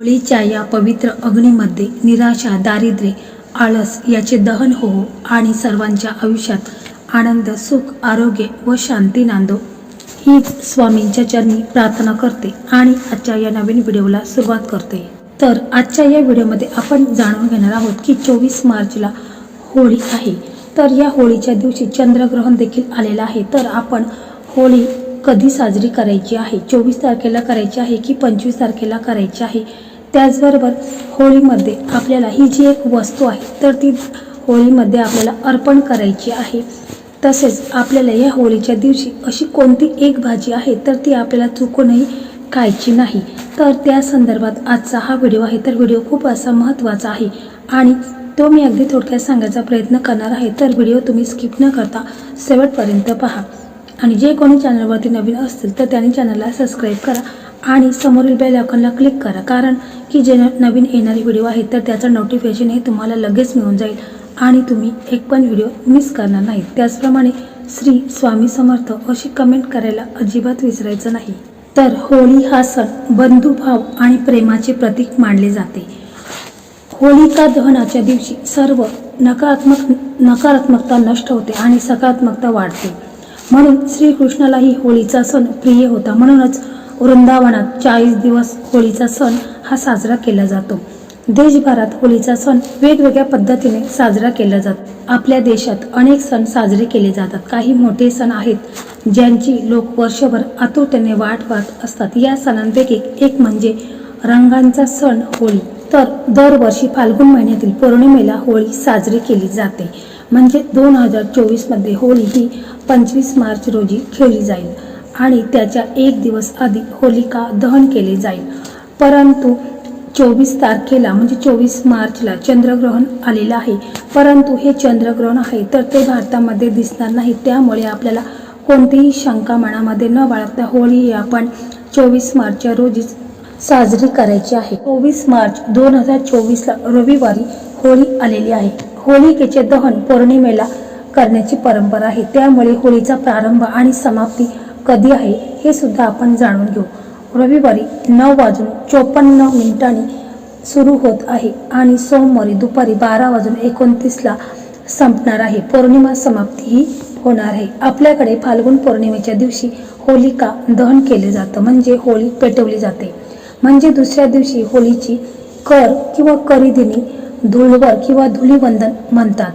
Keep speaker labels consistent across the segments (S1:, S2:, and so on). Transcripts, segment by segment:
S1: होळीच्या या पवित्र अग्नीमध्ये निराशा दारिद्र्य आळस याचे दहन होवो आणि सर्वांच्या आयुष्यात आनंद सुख आरोग्य व शांती नांदो. हीच स्वामींच्या चरणी प्रार्थना करते आणि आजच्या या नवीन व्हिडिओला सुरुवात करते. तर आजच्या या व्हिडिओमध्ये आपण जाणून घेणार आहोत की चोवीस मार्चला होळी आहे. तर या होळीच्या दिवशी चंद्रग्रहण देखील आलेलं आहे. तर आपण होळी कधी साजरी करायची आहे? चोवीस तारखेला करायची आहे की पंचवीस तारखेला करायची आहे? त्याचबरोबर होळीमध्ये आपल्याला ही जी एक वस्तू आहे तर ती होळीमध्ये आपल्याला अर्पण करायची आहे. तसेच आपल्याला या होळीच्या दिवशी अशी कोणती एक भाजी आहे तर ती आपल्याला चुकूनही खायची नाही. तर त्या संदर्भात आजचा हा व्हिडिओ आहे. तर व्हिडिओ खूप असा महत्त्वाचा आहे आणि तो मी अगदी थोडक्यात सांगायचा प्रयत्न करणार आहे. तर व्हिडिओ तुम्ही स्किप न करता शेवटपर्यंत पहा. आणि जे कोणी चॅनलवरती नवीन असतील तर त्यांनी चॅनलला सबस्क्राईब करा आणि समोरील बेल आयकॉनला क्लिक करा. कारण की जे नवीन येणारे व्हिडिओ आहेत तर त्याचं नोटिफिकेशन हे तुम्हाला लगेच मिळून जाईल आणि तुम्ही एक पण व्हिडिओ मिस करणार नाही. त्याचप्रमाणे श्री स्वामी समर्थ अशी कमेंट करायला अजिबात विसरायचं नाही. तर होळी हा सण बंधुभाव आणि प्रेमाचे प्रतीक मानले जाते. होलिका दहनाच्या दिवशी सर्व नकारात्मक नकारात्मकता नष्ट होते आणि सकारात्मकता वाढते. म्हणून श्रीकृष्णालाही होळीचा सण प्रिय होता. म्हणूनच वृंदावनात चाळीस दिवस होळीचा सण हा साजरा केला जातो. देशभरात होळीचा सण वेगवेगळ्या पद्धतीने साजरा केला जातो. आपल्या देशात अनेक सण साजरे केले जातात. काही मोठे सण आहेत ज्यांची लोक वर्षभर आतुरतेने वाट पाहत असतात. या सणांपैकी एक म्हणजे रंगांचा सण होळी. तर दरवर्षी फाल्गुन महिन्यातील पौर्णिमेला होळी साजरी केली जाते. म्हणजे दोन हजार चोवीसमध्ये होळी ही पंचवीस मार्च रोजी खेळली जाईल. आणि त्याच्या एक दिवस आधी होलिका दहन केले जाईल. परंतु चोवीस तारखेला म्हणजे चोवीस मार्चला चंद्रग्रहण आलेलं आहे. परंतु हे चंद्रग्रहण आहे तर ते भारतामध्ये दिसणार नाही. त्यामुळे आपल्याला कोणतीही शंका मनामध्ये न बाळगता होळी ही आपण चोवीस मार्चच्या रोजीच साजरी करायची आहे. चोवीस मार्च दोन हजार चोवीसला रविवारी होळी आलेली आहे. होलिकेचे दहन पौर्णिमेला करण्याची परंपरा आहे. त्यामुळे होळीचा प्रारंभ आणि समाप्ती कधी आहे हे सुद्धा आपण जाणून घेऊ. रविवारी नऊ वाजून चोपन्न मिनिटांनी सुरू होत आहे आणि सोमवारी दुपारी बारा वाजून एकोणतीसला संपणार आहे. पौर्णिमा समाप्ती ही होणार आहे. आपल्याकडे फाल्गुन पौर्णिमेच्या दिवशी होलिका दहन केले जातं म्हणजे होळी पेटवली जाते. म्हणजे दुसऱ्या दिवशी होळीची कर किंवा करीदिनी धुळवर किंवा धुलीवंदन म्हणतात.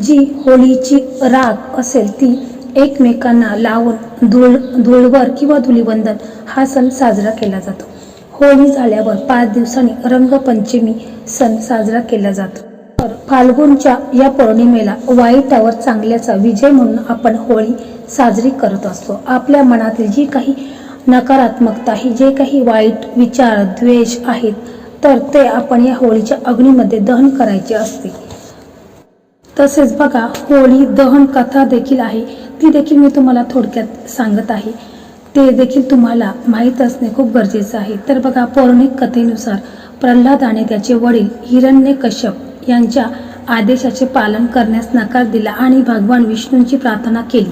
S1: जी होळीची राग असेल ती एकमेकांना लावून धुळ धुळवर किंवा धुलीवंदन हा सण साजरा केला जातो. होळी झाल्यावर पाच दिवसांनी रंगपंचमी सण साजरा केला जातो. तर फाल्गुनच्या या पौर्णिमेला वाईटावर चांगल्याचा विजय म्हणून आपण होळी साजरी करत असतो. आपल्या मनातील जी काही नकारात्मकता ही जे काही वाईट विचार द्वेष आहेत तर ते आपण या होळीच्या अग्नीमध्ये दहन करायचे असते. तसेच बघा होळी दहन कथा देखील आहे. ती देखील मी तुम्हाला थोडक्यात सांगत आहे. ते देखील तुम्हाला माहीत असणे खूप गरजेचं आहे. तर बघा पौराणिक कथेनुसार प्रल्हाद आणि त्याचे वडील हिरण्य कश्यप यांच्या आदेशाचे पालन करण्यास नकार दिला आणि भगवान विष्णूंची प्रार्थना केली.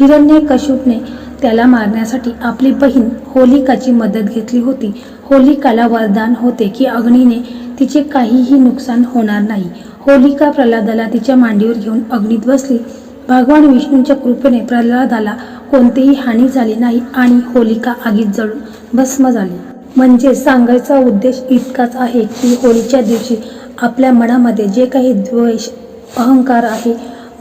S1: हिरण्य कश्यपने त्याला मारण्यासाठी आपली बहीण होलिकाची मदत घेतली होती. होलिकाला वरदान होते की अग्नीने तिचे काहीही नुकसान होणार नाही. होलिका प्रल्हादाला तिच्या मांडीवर घेऊन अग्नीत बसली. भगवान विष्णूंच्या कृपेने प्रल्हादाला कोणतीही हानी झाली नाही आणि होलिका आगीत जळून भस्म झाली. म्हणजे सांगायचा उद्देश इतकाच आहे की होळीच्या दिवशी आपल्या मनामध्ये जे काही द्वेष अहंकार आहे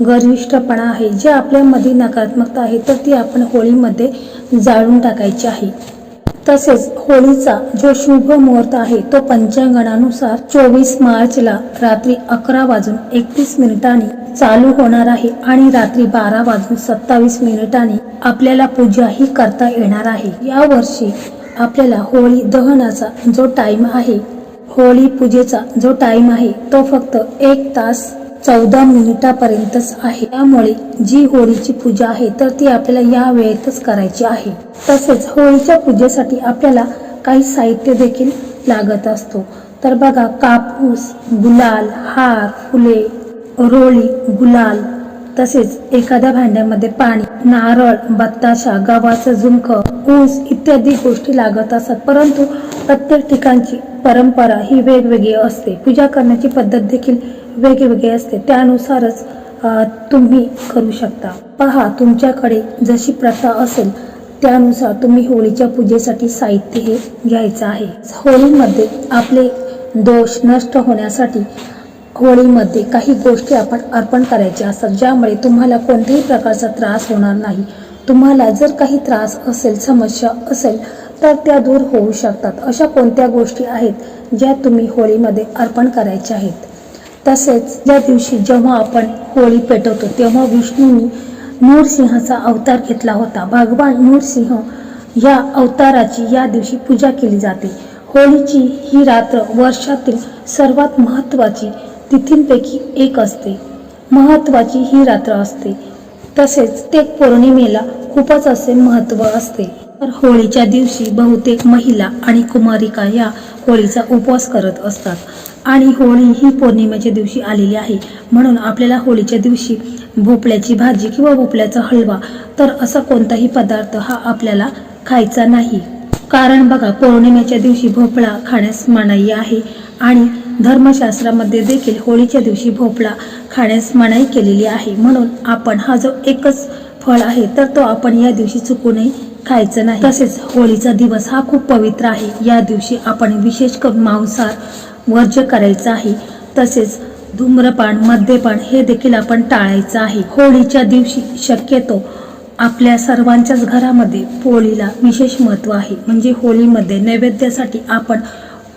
S1: गर्विष्ठपणा आहे जे आपल्यामध्ये नकारात्मकता आहे तर ती आपण होळीमध्ये जाळून टाकायची आहे. तसेच होळीचा जो शुभ मुहूर्त आहे तो पंचांगणानुसार चोवीस मार्चला रात्री अकरा वाजून एकतीस मिनिटांनी चालू होणार आहे आणि रात्री बारा वाजून सत्तावीस मिनिटांनी आपल्याला पूजाही करता येणार आहे. या वर्षी आपल्याला होळी दहनाचा जो टाइम आहे होळी पूजेचा जो टाइम आहे तो फक्त एक तास चौदा मिनिटापर्यंतच आहे. त्यामुळे जी होळीची पूजा आहे तर ती आपल्याला या वेळेतच करायची आहे. तसेच होळीच्या पूजेसाठी आपल्याला काही साहित्य देखील लागत असतो. तर बघा कापूस गुलाल हार फुले रोळी गुलाल तसेच एखाद्या भांड्यामध्ये पाणी नारळ बत्ताशा गव्हाचं झुंक ऊस इत्यादी गोष्टी लागत असतात परंतु प्रत्येक ठिकाणची परंपरा ही वेगवेगळी असते. पूजा करण्याची पद्धत देखील वेगवेगळे असते त्यानुसारच तुम्ही करू शकता. पहा तुमच्याकडे जशी प्रथा असेल त्यानुसार तुम्ही होळीच्या पूजेसाठी साहित्य हे घ्यायचं आहे. होळीमध्ये आपले दोष नष्ट होण्यासाठी होळीमध्ये काही गोष्टी आपण अर्पण करायच्या असतात ज्यामुळे तुम्हाला कोणत्याही प्रकारचा त्रास होणार नाही. तुम्हाला जर काही त्रास असेल समस्या असेल तर त्या दूर होऊ शकतात. अशा कोणत्या गोष्टी आहेत ज्या तुम्ही होळीमध्ये अर्पण करायच्या आहेत? तसेच ज्या दिवशी जेव्हा आपण होळी पेटवतो तेव्हा विष्णूंनी नूरसिंहाचा अवतार घेतला होता. भगवान नूरसिंह या अवताराची या दिवशी पूजा केली जाते. होळीची ही रात्र वर्षातील सर्वात महत्त्वाची तिथींपैकी एक असते. महत्त्वाची ही रात्र असते. तसेच ते पौर्णिमेला खूपच असे महत्त्व असते. तर होळीच्या दिवशी बहुतेक महिला आणि कुमारिका या होळीचा उपवास करत असतात. आणि होळी ही पौर्णिमेच्या दिवशी आलेली आहे. म्हणून आपल्याला होळीच्या दिवशी भोपळ्याची भाजी किंवा भोपळ्याचा हलवा तर असा कोणताही पदार्थ हा आपल्याला खायचा नाही. कारण बघा पौर्णिमेच्या दिवशी भोपळा खाण्यास मनाई आहे आणि धर्मशास्त्रामध्ये देखील होळीच्या दिवशी भोपळा खाण्यास मनाई केलेली आहे. म्हणून आपण हा जो एकच फळ आहे तर तो आपण या दिवशी चुकूनही खायचं नाही. तसेच होळीचा दिवस हा खूप पवित्र आहे. या दिवशी आपण विशेष करून मांसाहार वर्ज्य करायचं आहे. तसेच धूम्रपान मद्यपान हे देखील आपण टाळायचं आहे. होळीच्या दिवशी शक्यतो आपल्या सर्वांच्याच घरामध्ये पोळीला विशेष महत्त्व आहे. म्हणजे होळीमध्ये नैवेद्यासाठी आपण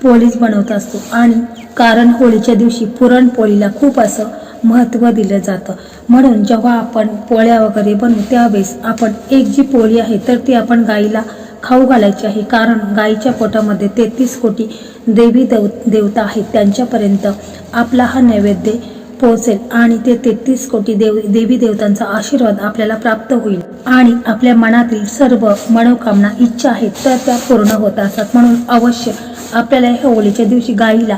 S1: पोळीच बनवत असतो. आणि कारण होळीच्या दिवशी पुरणपोळीला खूप असं महत्त्व दिलं जातं. म्हणून जेव्हा आपण पोळ्या वगैरे बनवू त्यावेळेस आपण एक जी पोळी आहे तर ती आपण गाईला खाऊ घालायची आहे कारण गाईच्या पोटामध्ये तेहतीस कोटी देवी देव देवता आहेत. त्यांच्यापर्यंत आपला हा नैवेद्य पोहोचेल आणि ते तेहतीस कोटी देव देवी देवतांचा आशीर्वाद आपल्याला प्राप्त होईल. आणि आपल्या मनातील सर्व मनोकामना इच्छा आहेत तर त्या पूर्ण होत असतात. म्हणून अवश्य आपल्याला ह्या होळीच्या दिवशी गाईला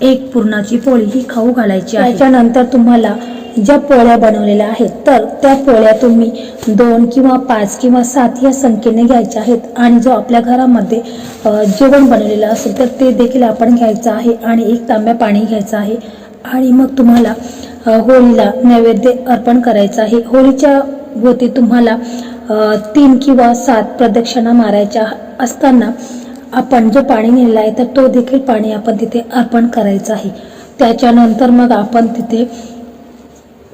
S1: एक पूर्णाची पोळी ही खाऊ घालायची आहे. त्याच्यानंतर तुम्हाला ज्या पोळ्या बनवलेल्या आहेत तर त्या पोळ्या तुम्ही दोन किंवा पाच किंवा सात या संख्येने घ्यायच्या आहेत. आणि जो आपल्या घरामध्ये जेवण बनवलेलं असेल तर ते देखील आपण घ्यायचं आहे आणि एक तांब्या पाणी घ्यायचं आहे. आणि मग तुम्हाला होळीला नैवेद्य अर्पण करायचं आहे. होळीच्या भोवती तुम्हाला तीन किंवा सात प्रदक्षिणा मारायच्या असताना आपण जो पाणी नेलेला आहे तर तो देखील पाणी आपण तिथे अर्पण करायचं आहे. त्याच्यानंतर मग आपण तिथे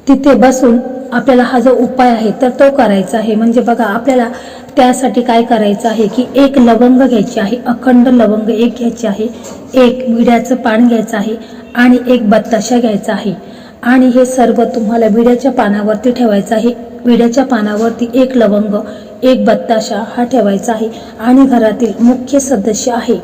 S1: तिथे बसून आपल्याला हा जो उपाय आहे तर तो करायचा आहे. म्हणजे बघा आपल्याला त्यासाठी काय करायचं आहे की एक लवंग घ्यायची आहे अखंड लवंग एक घ्यायची आहे एक विड्याचं पान घ्यायचं आहे आणि एक बत्ताशा घ्यायचा आहे. आणि हे सर्व तुम्हाला विड्याच्या पानावरती ठेवायचं आहे. विड्याच्या पानावरती एक लवंग एक बत्ताशा हा ठेवायचा आहे. आणि घरातील मुख्य सदस्य आहे.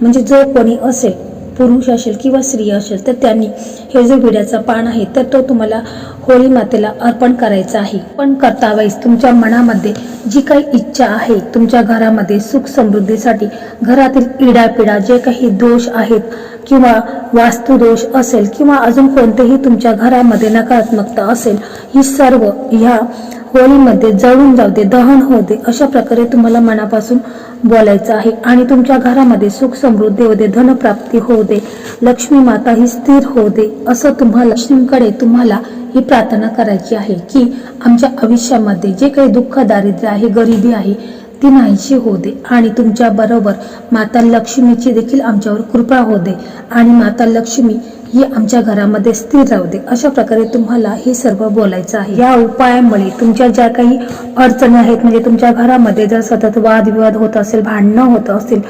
S1: म्हणजे जो कोणी असेल पुरुष असेल किंवा स्त्री असेल तर त्यांनी हे जो विड्याचा पान आहे तर तो तुम्हाला होळी मातेला अर्पण करायचा आहे. पण करता तुमच्या मनामध्ये जी काही इच्छा आहे तुमच्या घरामध्ये सुख समृद्धीसाठी घरातील इडापिडा जे काही दोष आहेत किंवा वास्तुदोष असेल किंवा अजून कोणतेही तुमच्या घरामध्ये नकारात्मकता असेल ही सर्व ह्या होळीमध्ये जळून जाऊ दे दहन होऊ दे अशा प्रकारे तुम्हाला मनापासून बोलायचं आहे. आणि तुमच्या घरामध्ये सुख समृद्धी होते दे धनप्राप्ती होऊ दे लक्ष्मी माता ही स्थिर होऊ दे असं तुम्हाला लक्ष्मीकडे तुम्हाला ही प्रार्थना करायची आहे की आमच्या आयुष्यामध्ये जे काही दुःख दारिद्र्य आहे गरिबी आहे ती नाहीशी होऊ दे आणि तुमच्या बरोबर माता लक्ष्मीची देखील आमच्यावर कृपा होऊ दे आणि माता लक्ष्मी ही आमच्या घरामध्ये स्थिर राहू दे अशा प्रकारे तुम्हाला हे सर्व बोलायचं आहे. या उपायामुळे तुमच्या ज्या काही अडचणी आहेत म्हणजे तुमच्या घरामध्ये जर सतत वादविवाद होत असेल भांडणं होत असतील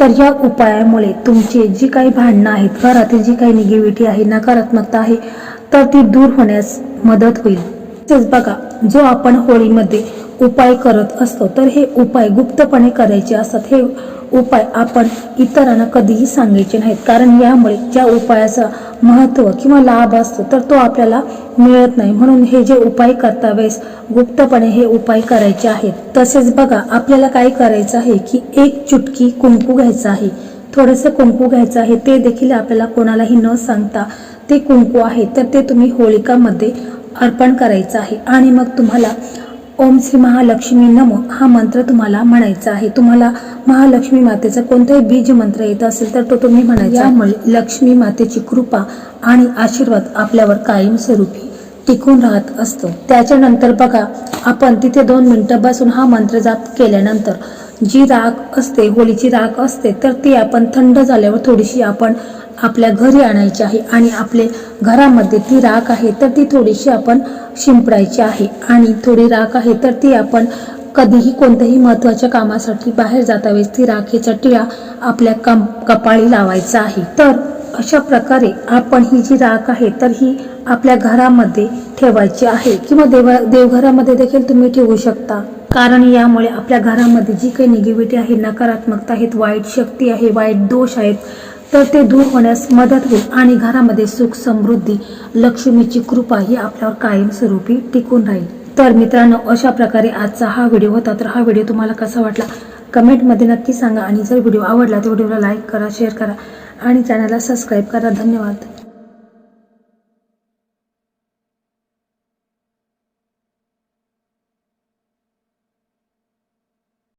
S1: तर या उपायामुळे तुमची जी काही भांडणं आहेत घरातील जी काही निगेटिव्हिटी आहे नकारात्मकता आहे तर ती दूर होण्यास मदत होईल. तसेच बघा जो आपण होळीमध्ये उपाय करत असतो तर हे उपाय गुप्तपणे करायचे असतात. हे उपाय आपण इतरांना कधीही सांगायचे नाहीत. कारण यामुळे ज्या उपायाचं महत्त्व किंवा लाभ असतो तर तो आपल्याला मिळत नाही. म्हणून हे जे उपाय करता वेळेस गुप्तपणे हे उपाय करायचे आहेत. तसेच बघा आपल्याला काय करायचं आहे की एक चुटकी कुंकू घ्यायचं आहे. थोडंसं कुंकू घ्यायचं आहे. ते देखील आपल्याला कोणालाही न सांगता ते कुंकू आहे. तर ते तुम्ही होळिकामध्ये अर्पण करायचं आहे. आणि मग तुम्हाला ओम श्री महालक्ष्मी नमो हा मंत्र तुम्हाला म्हणायचा आहे. तुम्हाला महालक्ष्मी मातेचा कोणताही बीज मंत्र येत असेल तर तो तुम्ही म्हणायचा यामुळे लक्ष्मी मातेची कृपा आणि आशीर्वाद आपल्यावर कायमस्वरूपी टिकून राहत असतो. त्याच्यानंतर बघा आपण तिथे दोन मिनटं बसून हा मंत्र जाप केल्यानंतर जी राख असते होळीची राख असते तर ती आपण थंड झाल्यावर थोडीशी आपण आपल्या घरी आणायची आहे आणि आपले घरामध्ये ती राख आहे तर ती थोडीशी आपण शिंपडायची आहे. आणि थोडी राख आहे तर ती आपण कधीही कोणत्याही महत्त्वाच्या कामासाठी बाहेर जाता वेळेस ती राखेचा टिळा आपल्या कम कपाळी लावायचा आहे. तर अशा प्रकारे आपण ही जी राख आहे तर ही आपल्या घरामध्ये ठेवायची आहे. किंवा देव देवघरामध्ये देखील तुम्ही ठेवू शकता. कारण यामुळे आपल्या घरामध्ये जी काही निगेटिव्हिटी आहे नकारात्मकता आहेत वाईट शक्ती आहे वाईट दोष आहेत तर ते दूर होण्यास मदत होईल आणि घरामध्ये सुख समृद्धी लक्ष्मीची कृपा ही आपल्यावर कायमस्वरूपी टिकून राहील. तर मित्रांनो अशा प्रकारे आजचा हा व्हिडिओ होता. तर हा व्हिडिओ तुम्हाला कसा वाटला? कमेंटमध्ये नक्की सांगा. आणि जर व्हिडिओ आवडला तर व्हिडिओला लाईक करा शेअर करा आणि चॅनलला सबस्क्राईब करा. धन्यवाद.